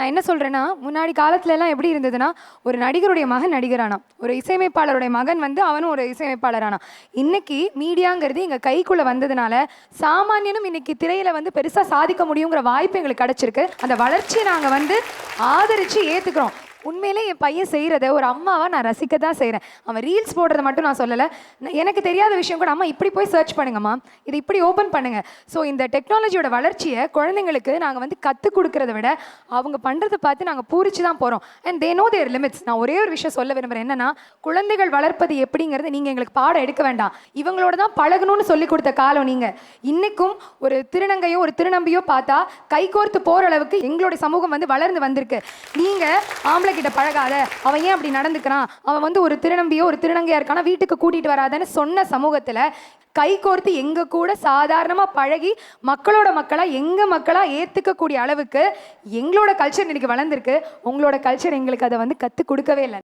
நான் என்ன சொல்கிறேன்னா முன்னாடி காலத்துல எல்லாம் எப்படி இருந்ததுன்னா ஒரு நடிகருடைய மகன் நடிகரானா ஒரு இசையமைப்பாளருடைய மகன் வந்து அவனும் ஒரு இசையமைப்பாளரானா இன்னைக்கு மீடியாங்கிறது எங்கள் கைக்குள்ளே வந்ததுனால சாமானியனும் இன்னைக்கு திரையில் வந்து பெருசாக சாதிக்க முடியுங்கிற வாய்ப்பு எங்களுக்கு கிடச்சிருக்கு. அந்த வளர்ச்சியை நாங்கள் வந்து ஆதரித்து ஏற்றுக்கிறோம் உண்மையிலே என் பையன் செய்கிறத ஒரு அம்மாவை நான் ரசிக்க தான் செய்கிறேன் அவன் ரீல்ஸ் போடுறத மட்டும் நான் சொல்லலை. எனக்கு தெரியாத விஷயம் கூட அம்மா இப்படி போய் சர்ச் பண்ணுங்கம்மா. இதை இப்படி ஓப்பன் பண்ணுங்க. ஸோ இந்த டெக்னாலஜியோட வளர்ச்சியை குழந்தைங்களுக்கு நாங்கள் வந்து கற்றுக் கொடுக்கறத விட அவங்க பண்ணுறத பார்த்து நாங்கள் பூரிச்சு தான் போகிறோம் and they know their limits நான் ஒரே ஒரு விஷயம் சொல்ல விரும்புகிறேன் என்னன்னா குழந்தைகள் வளர்ப்பது எப்படிங்கிறது நீங்கள் எங்களுக்கு பாடம் எடுக்க வேண்டாம். இவங்களோட தான் பழகணும்னு சொல்லி கொடுத்த காலம் நீங்கள் இன்றைக்கும் ஒரு திருநங்கையோ ஒரு திருநம்பியோ பார்த்தா கைகோர்த்து போகிற அளவுக்கு எங்களுடைய சமூகம் வந்து வளர்ந்து வந்திருக்கு. நீங்கள் ஆம்பளை கிட்ட பழகாத. அவன் ஏன் அப்படி நடந்துக்கிறான்? அவன் வந்து ஒரு திருநம்பியோ ஒரு திருநங்கையா இருக்கானா? வீட்டுக்கு கூட்டிட்டு வராதன்னு சொன்ன சமூகத்துல கை கோர்த்து எங்க கூட சாதாரணமா பழகி மக்களோட மக்களா எங்க மக்களா ஏத்துக்கக்கூடிய அளவுக்கு எங்களோட கல்ச்சர் இன்னைக்கு வளர்ந்துருக்கு. உங்களோட கல்ச்சர் எங்களுக்கு அதை வந்து கத்து கொடுக்கவே இல்லை.